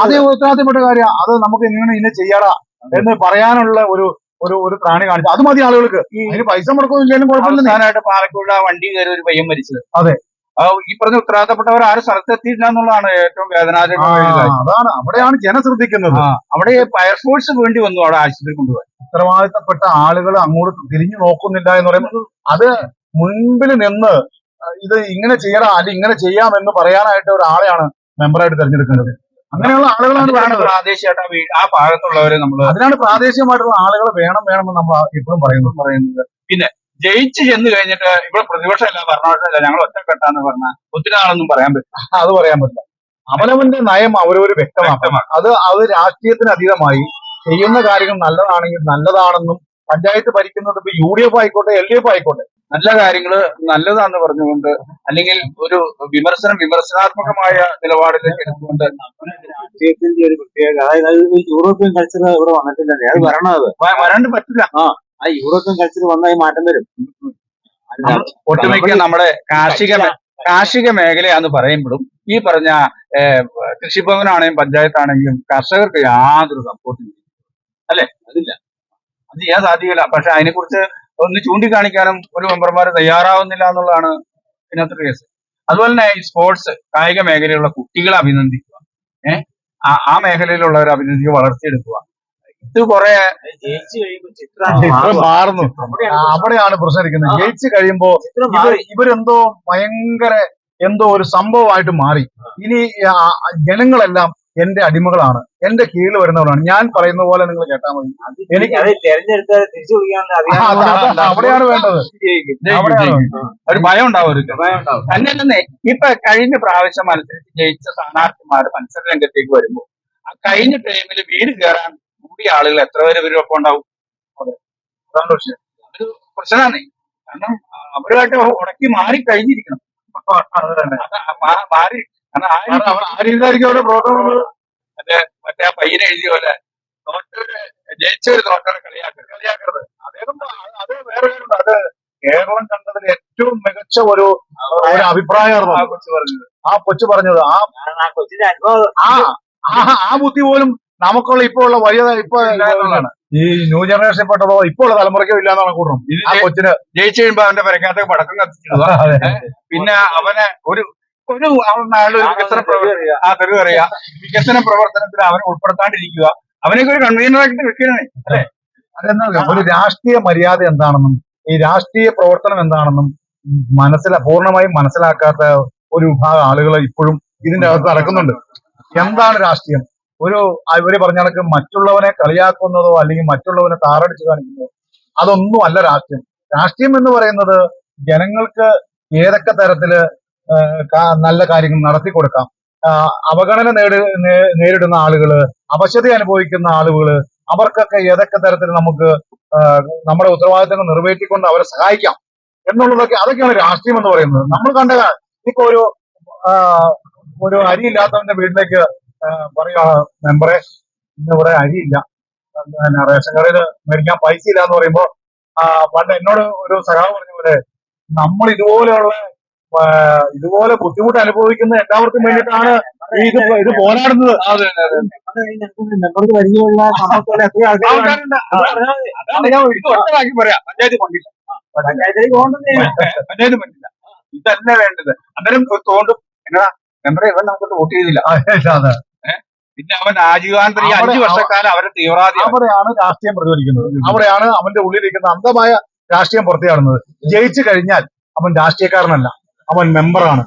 B: അതേ ഉത്തരവാദിത്തപ്പെട്ട കാര്യം അത് നമുക്ക് ഇങ്ങനെ ഇന്നെ ചെയ്യാടാ എന്ന് പറയാനുള്ള ഒരു ഒരു ഒരു പ്രാണി കാണിച്ചു. അത് മതി ആളുകൾക്ക്. ഇനി പൈസ മുടക്കൊന്നും കുഴപ്പമില്ല.
A: ഞാനായിട്ട് പാലക്കാട് ആ വണ്ടി കയറി ഒരു പയ്യൻ മരിച്ചത്.
B: അതെ.
A: ഈ പറഞ്ഞ ഉത്തരവാദിത്തപ്പെട്ടവർ ആരും സ്ഥലത്ത് എത്തിയില്ല എന്നുള്ളതാണ് ഏറ്റവും വേദനാജനകമായ
B: അതാണ്. അവിടെയാണ് ജനം ശ്രദ്ധിക്കുന്നത്.
A: അവിടെ ഫയർഫോഴ്സ് വേണ്ടി വന്നു അവിടെ ആശുപത്രി കൊണ്ടുപോയി
B: ഉത്തരവാദിത്തപ്പെട്ട ആളുകൾ അങ്ങോട്ട് തിരിഞ്ഞു നോക്കുന്നില്ല എന്ന് പറയുമ്പോൾ അത് മുൻപിൽ നിന്ന് ഇത് ഇങ്ങനെ ചെയ്യണം അല്ലെങ്കിൽ ഇങ്ങനെ ചെയ്യാം എന്ന് പറയാനായിട്ട് ഒരാളെയാണ് മെമ്പറായിട്ട് തെരഞ്ഞെടുക്കേണ്ടത്. അങ്ങനെയുള്ള ആളുകളാണ് വേണ്ടത്.
A: പ്രാദേശികമായിട്ട് ആ ആ ഭാഗത്തുള്ളവരെ നമ്മൾ
B: അതിനാണ് പ്രാദേശികമായിട്ടുള്ള ആളുകൾ വേണം വേണമെന്ന് നമ്മൾ ഇപ്പോഴും പറയുന്നത്
A: പറയുന്നത്. പിന്നെ ജയിച്ച് ചെന്ന് കഴിഞ്ഞിട്ട് ഇവിടെ പ്രതിപക്ഷമല്ല ഭരണപക്ഷമല്ല ഞങ്ങൾ ഒറ്റക്കെട്ടാന്ന് പറഞ്ഞാൽ ഒത്തിരി നാളൊന്നും പറയാൻ പറ്റില്ല.
B: അത് പറയാൻ പറ്റില്ല. അവനവന്റെ നയം അവരവർ വ്യക്തമാക്കണം. അത് അത് രാഷ്ട്രീയത്തിന് അതീതമായി ചെയ്യുന്ന കാര്യങ്ങൾ നല്ലതാണെങ്കിൽ നല്ലതാണെന്നും പഞ്ചായത്ത് ഭരിക്കുന്നത് ഇപ്പൊ യു ഡി എഫ് ആയിക്കോട്ടെ എൽ ഡി എഫ് ആയിക്കോട്ടെ.
A: നല്ല കാര്യങ്ങൾ നല്ലതാന്ന് പറഞ്ഞുകൊണ്ട് അല്ലെങ്കിൽ ഒരു വിമർശനം വിമർശനാത്മകമായ നിലപാടിലേക്ക് എടുത്തുകൊണ്ട്
C: രാഷ്ട്രീയത്തിന്റെ ഒരു പ്രത്യേകത. അതായത് യൂറോപ്യൻ കൾച്ചർ ഇവിടെ വന്നിട്ടില്ലേ അത് വരണം അത്?
A: വ- വരാണ്ട് പറ്റില്ല.
C: ആ യൂറോപ്യൻ കൾച്ചർ വന്നായി മാറ്റം വരും.
A: ഒട്ടുമിക്ക നമ്മുടെ കാർഷിക കാർഷിക മേഖലയാന്ന് പറയുമ്പോഴും ഈ പറഞ്ഞ കൃഷിഭവനാണെങ്കിലും പഞ്ചായത്താണെങ്കിലും കർഷകർക്ക് യാതൊരു സപ്പോർട്ടും ഇല്ല. അല്ലെ? അതില്ല. അത് ചെയ്യാൻ സാധിക്കില്ല പക്ഷെ അതിനെക്കുറിച്ച് ഒന്ന് ചൂണ്ടിക്കാണിക്കാനും ഒരു മെമ്പർമാർ തയ്യാറാവുന്നില്ല എന്നുള്ളതാണ് ഇതിനകത്ത് കേസ്. അതുപോലെ തന്നെ ഈ സ്പോർട്സ് കായിക മേഖലയിലുള്ള കുട്ടികളെ അഭിനന്ദിക്കുക. ഏഹ് ആ മേഖലയിലുള്ളവരെ അഭിനന്ദിക്കുക വളർത്തിയെടുക്കുക. ഇത് കുറെ
B: മാറുന്നു.
C: അവിടെയാണ്
B: പ്രശ്നം ഇരിക്കുന്നത്. ജയിച്ചു കഴിയുമ്പോ ഇവരെന്തോ ഭയങ്കര എന്തോ ഒരു സംഭവമായിട്ട് മാറി. ഇനി ജനങ്ങളെല്ലാം എന്റെ അടിമകളാണ്. എന്റെ കീഴിൽ വരുന്നവരാണ്. ഞാൻ പറയുന്ന പോലെ നിങ്ങൾ കേട്ടാൽ മതി.
C: എനിക്ക്
B: അവിടെയാണ് വേണ്ടത്.
A: ഒരു ഭയം ഉണ്ടാവും തന്നെ ഇപ്പൊ കഴിഞ്ഞ പ്രാവശ്യം മത്സരിച്ച് ജയിച്ച സ്ഥാനാർത്ഥിമാർ മത്സര രംഗത്തേക്ക് വരുമ്പോൾ ആ കഴിഞ്ഞ ടൈമിൽ വീട് കയറാൻ കൂടിയ ആളുകൾ എത്ര പേര് ഇവരൊപ്പം ഉണ്ടാവും?
B: അതാണ് വിഷയം
A: അതൊരു പ്രശ്നമാണ്. കാരണം അവരുമായിട്ട് ഉടക്കി മാറി കഴിഞ്ഞിരിക്കണം.
B: അത്.
A: അത് മാറി. കാരണം
B: അവരുടെ പ്രവർത്തനം
A: മറ്റേ മറ്റേ ആ പയ്യനെ എഴുതിയ പോലെ. തോറ്റവര് ഒരു തോറ്റവരെ കളിയാക്കരുത്.
B: കളിയാക്കരുത്. അദ്ദേഹം അത് വേറെ കാര്യമുണ്ട്. അത് കേരളം കണ്ടതിൽ ഏറ്റവും മികച്ച ഒരു ഒരു അഭിപ്രായമായിരുന്നു
A: ആ
B: അത്.
A: കൊച്ചു പറഞ്ഞത്.
B: ആ കൊച്ചു പറഞ്ഞത്. ആ
C: കൊച്ചിന്റെ അനുഭവം
B: ആ ആ ബുദ്ധി പോലും നമുക്കുള്ള ഇപ്പോ ഉള്ള വലിയ ഇപ്പൊ ഈ ന്യൂ ജനറേഷൻ പെട്ടതോ ഇപ്പോൾ ഉള്ള തലമുറയ്ക്കോ ഇല്ലാന്നാണ്
A: കൂടുന്നത്
B: ആ കൊച്ചിന്
A: ജയിച്ചു കഴിയുമ്പോ അവന്റെ പരക്കാത്ത പടക്കം കത്തിച്ചിടുക പിന്നെ അവനെ ഒരു ഒരു ഒരു വികസന പ്രവർത്തനം ആ തെളിവ് അറിയാ. വികസന പ്രവർത്തനത്തിൽ അവനെ ഉൾപ്പെടുത്താണ്ടിരിക്കുക. അവനൊക്കെ ഒരു കൺവീനറായിട്ട് വെക്കണേ അല്ലെ?
B: അതെന്താ ഒരു രാഷ്ട്രീയ മര്യാദ എന്താണെന്നും ഈ രാഷ്ട്രീയ പ്രവർത്തനം എന്താണെന്നും മനസ്സില പൂർണമായും മനസ്സിലാക്കാത്ത ഒരു വിഭാഗം ആളുകൾ ഇപ്പോഴും ഇതിന്റെ അകത്ത് നടക്കുന്നുണ്ട്. എന്താണ് രാഷ്ട്രീയം? ഒരു ഇവർ പറഞ്ഞ കണക്ക് മറ്റുള്ളവനെ കളിയാക്കുന്നതോ അല്ലെങ്കിൽ മറ്റുള്ളവനെ താറടിച്ചു കാണിക്കുന്നതോ അതൊന്നും അല്ല രാഷ്ട്രീയം. രാഷ്ട്രീയം എന്ന് പറയുന്നത് ജനങ്ങൾക്ക് ഏതൊക്കെ തരത്തിൽ നല്ല കാര്യങ്ങൾ നടത്തി കൊടുക്കാം. അവഗണന നേടി നേരിടുന്ന ആളുകൾ അവശത അനുഭവിക്കുന്ന ആളുകൾ അവർക്കൊക്കെ ഏതൊക്കെ തരത്തിൽ നമുക്ക് നമ്മുടെ ഉത്തരവാദിത്തങ്ങൾ നിറവേറ്റിക്കൊണ്ട് അവരെ സഹായിക്കാം എന്നുള്ളതൊക്കെ അതൊക്കെയാണ് രാഷ്ട്രീയം എന്ന് പറയുന്നത്. നമ്മൾ കണ്ട ഇപ്പൊ ഒരു ഒരു അരിയില്ലാത്തവന്റെ വീട്ടിലേക്ക് പറയാ മെമ്പറെ. ഇന്ന് ഇവിടെ അരിയില്ല. പിന്നെ റേഷൻ കടയിൽ മേടിക്കാൻ പൈസ ഇല്ല എന്ന് പറയുമ്പോൾ ആ, പണ്ട് എന്നോട് ഒരു സഖാവ് പറഞ്ഞ പോലെ നമ്മൾ ഇതുപോലെയുള്ള ഇതുപോലെ ബുദ്ധിമുട്ട് അനുഭവിക്കുന്ന എല്ലാവർക്കും വേണ്ടിയിട്ടാണ് ഈ ഇത് ഇത് പോരാടുന്നത്.
A: ഇതല്ല വേണ്ടത്. അന്നേരം തോണ്ടും എന്നാ മെമ്പറെ ഇവൻ നമുക്ക് വോട്ട് ചെയ്തില്ല.
B: അതെ.
A: പിന്നെ അവൻ
B: രാജീവാന്തരി
A: അഞ്ചു വർഷക്കാലം അവരെ തീവ്രവാദി
B: അവിടെയാണ് രാഷ്ട്രീയം പ്രതിഫലിക്കുന്നത്. അവിടെയാണ് അവന്റെ ഉള്ളിലിരിക്കുന്ന അന്ധമായ രാഷ്ട്രീയം പുറത്തു കാണുന്നത് ജയിച്ചു കഴിഞ്ഞാൽ അവൻ രാഷ്ട്രീയക്കാരനല്ല. അവൻ മെമ്പറാണ്.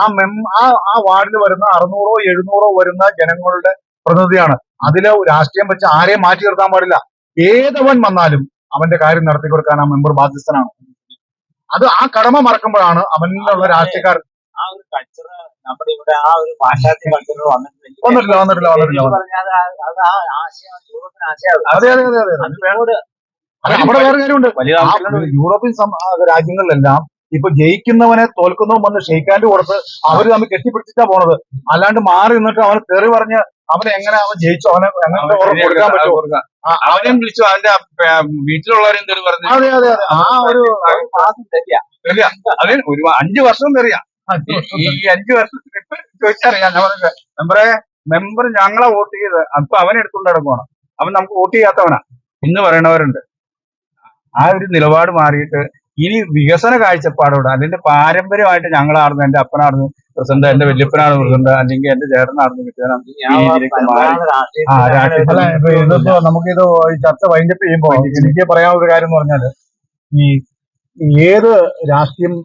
B: ആ മെം ആ ആ വാർഡിൽ വരുന്ന അറുന്നൂറോ എഴുന്നൂറോ വരുന്ന ജനങ്ങളുടെ പ്രതിനിധിയാണ്. അതിൽ രാഷ്ട്രീയം വെച്ച് ആരെയും മാറ്റി നിർത്താൻ പാടില്ല. ഏതവൻ വന്നാലും അവന്റെ കാര്യം നടത്തി കൊടുക്കാൻ ആ മെമ്പർ ബാധ്യസ്ഥനാണ്. അത് ആ കടമ മറക്കുമ്പോഴാണ് അവനിലുള്ള രാഷ്ട്രീയക്കാർ
C: ഒരു കൾച്ചർ നമ്മുടെ ഇവിടെ ആ ഒരു പാശ്ചാത്യ കൾച്ചർ വന്നിട്ടില്ല
B: വന്നിട്ടില്ല വന്നിട്ടില്ല വന്നിട്ടില്ല.
C: പറഞ്ഞാൽ അത് ആ ആശയം യൂറോപ്യൻ ആശയം
B: അതെ അതെ അതെ അതെ
C: അതിനോട്
B: അതെ, അവിടെ വേറെ കാര്യമുണ്ട്. യൂറോപ്യൻ രാജ്യങ്ങളിലെല്ലാം ഇപ്പൊ ജയിക്കുന്നവനെ തോൽക്കുന്നവൻ വന്ന് ഷെയ്ക്കാൻഡ് കൊടുത്ത് അവർ തമ്മിൽ കെട്ടിപ്പിടിച്ചിട്ടാ പോണത്. അല്ലാണ്ട് മാറി നിന്നിട്ട് അവന് തെറി പറഞ്ഞ് അവനെ എങ്ങനെ അവൻ ജയിച്ചു അവനെ എങ്ങനെ കൊടുക്കാൻ പറ്റുമോ?
A: ആ, അവനെയും വിളിച്ചു അവന്റെ വീട്ടിലുള്ളവരെയും വീട്ടിലുള്ളവരും എന്തൊരു പറഞ്ഞു.
B: അതെ അതെ അതെ. ആ ഒരു
C: ക്ലാസ് ശരിയാ
A: അതിന് ഒരു അഞ്ചു വർഷം അറിയാം ഈ അഞ്ചു വർഷത്തിൽ ഇപ്പൊ ചോദിച്ചറിയാം ഞാൻ പറഞ്ഞത് മെമ്പറെ മെമ്പർ ഞങ്ങളെ വോട്ട് ചെയ്ത് അപ്പൊ അവനെടുത്തുകൊണ്ട് നടക്കുവാണ്. അവൻ നമുക്ക് വോട്ട് ചെയ്യാത്തവനാ. എന്ന് പറയണവരുണ്ട്. ആ ഒരു നിലപാട് മാറിയിട്ട് ഇനി വികസന കാഴ്ചപ്പാടോടെ അതിന്റെ പാരമ്പര്യമായിട്ട് ഞങ്ങളായിരുന്നു എന്റെ അപ്പനായിരുന്നു പ്രസിഡന്റ് എന്റെ വല്യപ്പനാണ് പ്രസിഡന്റ് അല്ലെങ്കിൽ എന്റെ ചേട്ടനായിരുന്നു കിട്ടിയത് രാഷ്ട്രീയ-
B: നമുക്കിത് ഈ ചർച്ച വൈൻഡപ്പ് ചെയ്യുമ്പോ എനിക്ക് പറയാനുള്ള ഒരു കാര്യം എന്ന് പറഞ്ഞാൽ ഈ ഏത് ഏത്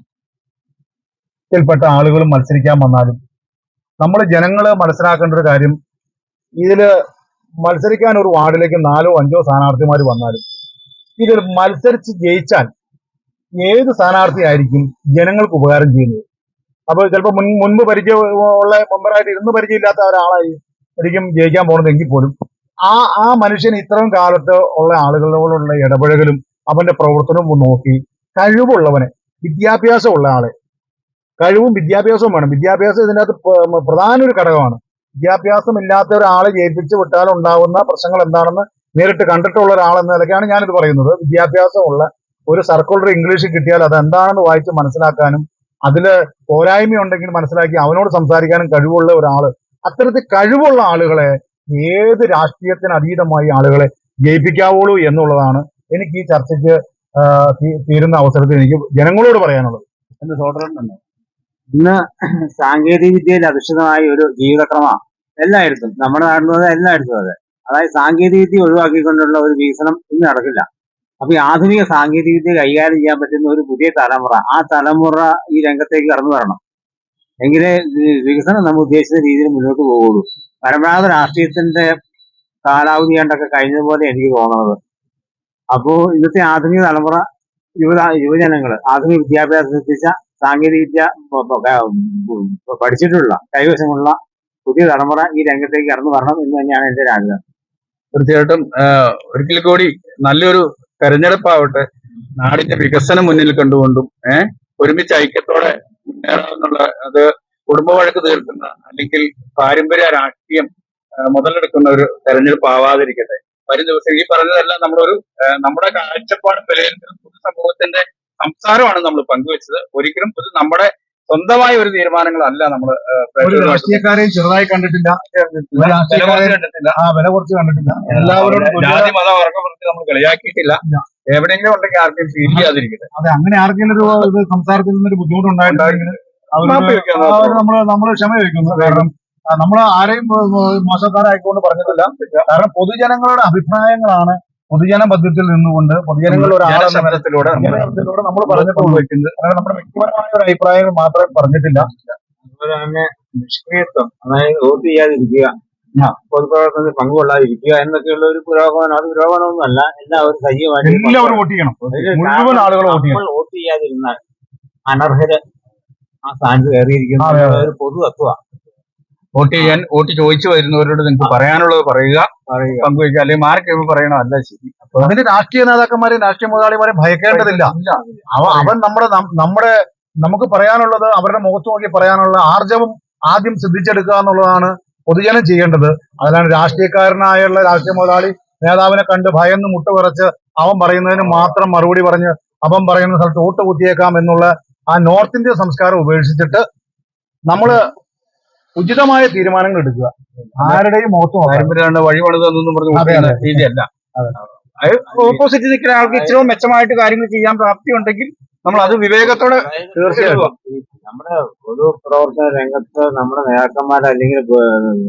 B: രാഷ്ട്രീയത്തിൽപ്പെട്ട ആളുകളും മത്സരിക്കാൻ വന്നാലും നമ്മൾ ജനങ്ങൾ മനസ്സിലാക്കേണ്ട ഒരു കാര്യം ഇതിൽ മത്സരിക്കാൻ ഒരു വാർഡിലേക്ക് നാലോ അഞ്ചോ സ്ഥാനാർത്ഥിമാർ വന്നാലും ഇതിൽ മത്സരിച്ച് ജയിച്ചാൽ ഏത് സ്ഥാനാർത്ഥിയായിരിക്കും ജനങ്ങൾക്ക് ഉപകാരം ചെയ്യുന്നത്? അപ്പോൾ ചിലപ്പോൾ മുൻ മുൻപ് പരിചയമുള്ള മെമ്പറായിട്ട് ഇരുന്ന് പരിചയമില്ലാത്ത ഒരാളായിരിക്കും ജയിക്കാൻ പോകുന്നതെങ്കിൽ പോലും ആ ആ മനുഷ്യൻ ഇത്രയും കാലത്ത് ഉള്ള ആളുകളോടുള്ള ഇടപഴകലും അവന്റെ പ്രവർത്തനവും നോക്കി കഴിവുള്ളവനെ വിദ്യാഭ്യാസമുള്ള ആളെ കഴിവും വിദ്യാഭ്യാസവും വേണം. വിദ്യാഭ്യാസം ഇതിനകത്ത് പ്രധാന ഒരു ഘടകമാണ്. വിദ്യാഭ്യാസം ഇല്ലാത്ത ഒരാളെ ജയിപ്പിച്ച് വിട്ടാൽ ഉണ്ടാകുന്ന പ്രശ്നങ്ങൾ എന്താണെന്ന് നേരിട്ട് കണ്ടിട്ടുള്ള ഒരാൾ നിലയ്ക്കാണ് ഞാനിത് പറയുന്നത്. വിദ്യാഭ്യാസമുള്ള ഒരു സർക്കുലർ ഇംഗ്ലീഷ് കിട്ടിയാൽ അത് എന്താണെന്ന് വായിച്ച് മനസ്സിലാക്കാനും അതിൽ പോരായ്മയുണ്ടെങ്കിൽ മനസ്സിലാക്കി അവനോട് സംസാരിക്കാനും കഴിവുള്ള ഒരാൾ അത്തരത്തിൽ കഴിവുള്ള ആളുകളെ ഏത് രാഷ്ട്രീയത്തിന് അതീതമായി ആളുകളെ ജയിപ്പിക്കാവുള്ളൂ എന്നുള്ളതാണ് എനിക്ക് ഈ ചർച്ചയ്ക്ക് തീരുന്ന അവസരത്തിൽ എനിക്ക് ജനങ്ങളോട് പറയാനുള്ളത്.
A: എന്ന് സോദരനുണ്ട്
C: ഇന്ന് സാങ്കേതിക വിദ്യയിൽ അധിഷ്ഠിതമായ ഒരു ജീവിതക്രമമാണ് എല്ലായിടത്തും നമ്മുടെ നാട്ടിലും അതെ എല്ലായിടത്തും അതെ. അതായത് സാങ്കേതിക വിദ്യ ഒഴിവാക്കിക്കൊണ്ടുള്ള ഒരു വികസനം ഇന്ന് നടക്കില്ല. അപ്പൊ ഈ ആധുനിക സാങ്കേതിക വിദ്യ കൈകാര്യം ചെയ്യാൻ പറ്റുന്ന ഒരു പുതിയ തലമുറ ആ തലമുറ ഈ രംഗത്തേക്ക് കടന്നു വരണം. എങ്കിലേ വികസനം നമ്മൾ ഉദ്ദേശിച്ച രീതിയിൽ മുന്നോട്ട് പോകുള്ളൂ പരമ്പരാഗത രാഷ്ട്രീയത്തിന്റെ കാലാവധി കണ്ടൊക്കെ കഴിഞ്ഞതുപോലെ എനിക്ക് തോന്നുന്നത്. അപ്പോ ഇന്നത്തെ ആധുനിക തലമുറ യുവ യുവജനങ്ങൾ ആധുനിക വിദ്യാഭ്യാസം എത്തിച്ച സാങ്കേതിക വിദ്യ പഠിച്ചിട്ടുള്ള കൈവശമുള്ള പുതിയ തലമുറ ഈ രംഗത്തേക്ക് കടന്നു വരണം എന്ന് തന്നെയാണ് എന്റെ ആഗ്രഹം.
A: തീർച്ചയായിട്ടും ഒരിക്കൽ കൂടി നല്ലൊരു തെരഞ്ഞെടുപ്പാവട്ടെ. നാടിന്റെ വികസനം മുന്നിൽ കണ്ടുകൊണ്ടും ഏഹ് ഒരുമിച്ച് ഐക്യത്തോടെ മുന്നേറാമെന്നുള്ള അത് കുടുംബ വഴക്ക് തീർക്കുന്ന അല്ലെങ്കിൽ പാരമ്പര്യ രാഷ്ട്രീയം മുതലെടുക്കുന്ന ഒരു തെരഞ്ഞെടുപ്പ് ആവാതിരിക്കട്ടെ വരും ദിവസം ഈ പറഞ്ഞതെല്ലാം നമ്മളൊരു നമ്മുടെ കാഴ്ചപ്പാട് വിലയിരുത്തുന്ന പൊതുസമൂഹത്തിന്റെ സംസാരമാണ് നമ്മൾ പങ്കുവെച്ചത്. ഒരിക്കലും ഇത് നമ്മുടെ സ്വന്തമായ ഒരു തീരുമാനങ്ങളല്ല നമ്മൾ
B: രാഷ്ട്രീയക്കാരെയും ചെറുതായി കണ്ടിട്ടില്ല.
A: കണ്ടിട്ടില്ല.
B: ആ വില കുറച്ച് കണ്ടിട്ടില്ല. എല്ലാവരോടും
A: ജാതി മത വർഗപ്പെടുത്തി നമ്മൾ കളിയാക്കിയിട്ടില്ല. എവിടെയെങ്കിലും ഉണ്ടെങ്കിൽ ആർക്കും ഫീൽ ചെയ്യാതിരിക്കട്ടെ.
B: അതെ അങ്ങനെ ആർക്കെങ്കിലും ഒരു സംസാരത്തിൽ നിന്നൊരു ബുദ്ധിമുട്ടുണ്ടായിട്ടുണ്ടെങ്കിൽ
A: മാപ്പ്
B: നമ്മൾ നമ്മൾ ക്ഷമ ചോദിക്കുന്നു. കാരണം നമ്മൾ ആരെയും മോശക്കാരായിക്കൊണ്ട് പറഞ്ഞിട്ടില്ല. കാരണം പൊതുജനങ്ങളുടെ അഭിപ്രായങ്ങളാണ് പൊതുജന ബദ്ധ്യത്തിൽ നിന്നുകൊണ്ട് പൊതുജനങ്ങൾ ഒരു നിലയിൽ
A: ശബ്ദത്തിലൂടെ നമ്മൾ
B: പറഞ്ഞിട്ടുള്ളൂ കാരണം നമ്മുടെ വ്യക്തിപരമായ ഒരു അഭിപ്രായങ്ങൾ മാത്രമേ പറഞ്ഞിട്ടില്ല.
C: അതുപോലെ തന്നെ നിഷ്ക്രിയത്വം അതായത് വോട്ട് ചെയ്യാതിരിക്കുക പൊതുപ്രവർത്തനത്തിൽ പങ്കുകൊള്ളാതിരിക്കുക എന്നൊക്കെയുള്ള ഒരു പുരോഗമനം. അത് പുരോഗമനമൊന്നുമല്ല. എല്ലാവരും സജീവമായിട്ട്
B: എല്ലാവരും വോട്ട് ചെയ്യണം. മുഴുവൻ വോട്ട്
C: ചെയ്യാതിരുന്നാൽ അനർഹര് ആ സ്ഥാനത്ത് കയറിയിരിക്കുന്ന. ഒരു പൊതു തത്വ
A: വോട്ട് ചെയ്യാൻ വോട്ട് ചോദിച്ചു വരുന്നവരോട് നിങ്ങൾക്ക് പറയാനുള്ളത് പറയുക പങ്കുവയ്ക്കുക അല്ലെങ്കിൽ മാർക്ക് പറയണോ അല്ല ശരി.
B: അതിന് രാഷ്ട്രീയ നേതാക്കന്മാരെയും രാഷ്ട്രീയ മുതലാളിമാരെയും ഭയക്കേണ്ടതില്ല. അവ അവൻ നമ്മുടെ നമ്മുടെ നമുക്ക് പറയാനുള്ളത് അവരുടെ മുഖത്ത് നോക്കി പറയാനുള്ള ആർജവം ആദ്യം സിദ്ധിച്ചെടുക്കുക എന്നുള്ളതാണ് പൊതുജനം ചെയ്യേണ്ടത്. അതിലാണ് രാഷ്ട്രീയക്കാരനായുള്ള രാഷ്ട്രീയ മുതലാളി നേതാവിനെ കണ്ട് ഭയന്ന് മുട്ട വിറച്ച് അവൻ പറയുന്നതിന് മാത്രം മറുപടി പറഞ്ഞ് അവൻ പറയുന്ന സ്ഥലത്ത് വോട്ട് കുത്തിയേക്കാം എന്നുള്ള ആ നോർത്ത് ഇന്ത്യ സംസ്കാരം ഉപേക്ഷിച്ചിട്ട് നമ്മൾ ഉചിതമായ തീരുമാനങ്ങൾ എടുക്കുക. ആരുടെയും മുഖത്ത്
A: പാരമ്പര്യമാണ് വഴി പണിതെന്നും പറഞ്ഞ് രീതിയല്ല ഓപ്പോസിറ്റ് നിൽക്കുന്ന ആൾക്ക് ഇച്ചിരി മെച്ചമായിട്ട് കാര്യങ്ങൾ ചെയ്യാൻ പ്രാപ്തി ഉണ്ടെങ്കിൽ നമ്മൾ അത് വിവേകത്തോടെ
B: തീർച്ചയായിട്ടും.
C: നമ്മുടെ പൊതു പ്രവർത്തന രംഗത്ത് നമ്മുടെ നേതാക്കന്മാർ അല്ലെങ്കിൽ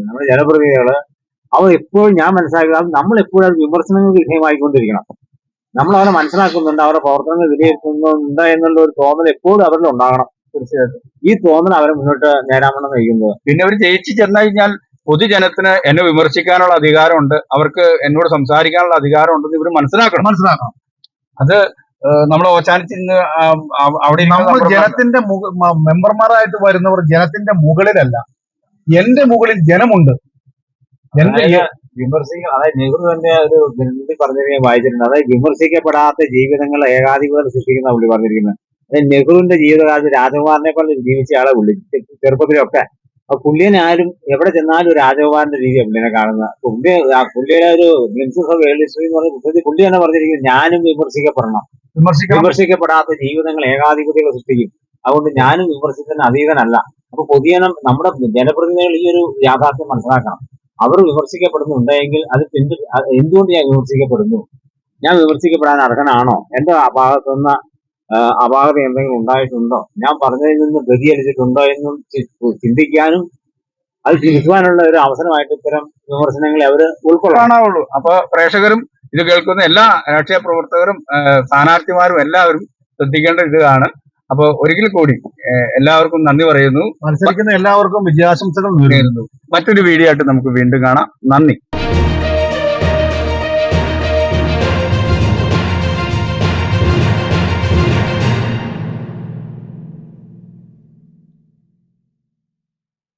C: നമ്മുടെ ജനപ്രതിനിധികൾ അവർ എപ്പോഴും ഞാൻ മനസ്സിലാക്കുന്നത് നമ്മൾ എപ്പോഴും അത് വിമർശനങ്ങൾക്ക് വിധേയമായിക്കൊണ്ടിരിക്കണം. നമ്മൾ അവരെ മനസ്സിലാക്കുന്നുണ്ട് അവരുടെ പ്രവർത്തനങ്ങൾ വിലയിരുത്തുന്നുണ്ട് എന്നുള്ള ഒരു തോന്നൽ എപ്പോഴും അവരിൽ ഉണ്ടാകണം തീർച്ചയായിട്ടും. ഈ തോന്നൽ അവരെ മുന്നോട്ട് നേടാമെന്ന് നയിക്കുന്നത്
A: പിന്നെ അവർ ജയിച്ചു ചെന്നു കഴിഞ്ഞാൽ പൊതുജനത്തിന് എന്നെ വിമർശിക്കാനുള്ള അധികാരമുണ്ട് അവർക്ക് എന്നോട് സംസാരിക്കാനുള്ള അധികാരമുണ്ടെന്ന് ഇവർ മനസ്സിലാക്കണം.
B: മനസ്സിലാക്കണം.
A: അത് നമ്മൾ ഓച്ചാനിച്ചിരുന്ന് അവിടെ
B: നമ്മൾ ജനത്തിന്റെ മെമ്പർമാരായിട്ട് വരുന്നവർ ജനത്തിന്റെ മുകളിലല്ല. എന്റെ മുകളിൽ ജനമുണ്ട്. എന്റെ
C: വിമർശിക്ക അതായത് നെഹ്റു തന്നെ ഒരു ഗ്രന്ഥത്തിൽ പറഞ്ഞിരിക്കാൻ വായിച്ചിട്ടുണ്ട്. അതായത് വിമർശിക്കപ്പെടാത്ത ജീവിതങ്ങൾ ഏകാധിപതി സൃഷ്ടിക്കുന്ന പുള്ളി പറഞ്ഞിരിക്കുന്നത്. നെഹ്റുവിന്റെ ജീവിതകാലത്ത് രാജകുമാറിനെ പോലെ ജീവിച്ച ആളെ പുള്ളി ചെറുപ്പത്തിലൊക്കെ. ആ പുള്ളിയെ ആരും എവിടെ ചെന്നാലും ഒരു രാജകുമാരന്റെ രീതിയാണ് പുള്ളിനെ കാണുന്നത്. പുള്ളി ആ പുള്ളിയുടെ ഒരു ഗ്ലിംസസ് ഓഫ് വേൾഡ് ഹിസ്റ്ററി എന്ന് പറഞ്ഞ പുസ്തകത്തിൽ പുള്ളി തന്നെ പറഞ്ഞിരിക്കുന്നത് ഞാനും വിമർശിക്കപ്പെടണം. വിമർശിക്കപ്പെടാത്ത ജീവിതങ്ങൾ ഏകാധിപത്യങ്ങൾ സൃഷ്ടിക്കും. അതുകൊണ്ട് ഞാനും വിമർശിക്കുന്ന അതീതനല്ല. അപ്പൊ പൊതുജനം നമ്മുടെ ജനപ്രതിനിധികൾ ഈ ഒരു യാഥാർത്ഥ്യം മനസ്സിലാക്കണം. അവർ വിമർശിക്കപ്പെടുന്നുണ്ടെങ്കിൽ അത് എന്ത് എന്തുകൊണ്ട് ഞാൻ വിമർശിക്കപ്പെടുന്നു? ഞാൻ വിമർശിക്കപ്പെടാൻ അർഹനാണോ? എന്റെ ഭാഗത്തുനിന്ന് അപാകത എന്തെങ്കിലും ഉണ്ടായിട്ടുണ്ടോ? ഞാൻ പറഞ്ഞതിൽ നിന്ന് വ്യതിചലിച്ചിട്ടുണ്ടോ എന്നും ചിന്തിക്കാനും അത് ചിന്തിക്കുവാനുള്ള ഒരു അവസരമായിട്ട് ഇത്തരം വിമർശനങ്ങളെ അവർ
A: ഉൾക്കൊള്ളാണാവുള്ളൂ അപ്പൊ പ്രേക്ഷകരും ഇത് കേൾക്കുന്ന എല്ലാ രാഷ്ട്രീയ പ്രവർത്തകരും സ്ഥാനാർത്ഥിമാരും എല്ലാവരും ശ്രദ്ധിക്കേണ്ട ഇതാണ്. അപ്പോൾ ഒരിക്കൽ കൂടി എല്ലാവർക്കും നന്ദി പറയുന്നു.
B: മത്സരിക്കുന്ന എല്ലാവർക്കും വിജയാശംസകൾ നേരുന്നു.
A: മറ്റൊരു വീഡിയോ ആയിട്ട് നമുക്ക് വീണ്ടും കാണാം. നന്ദി.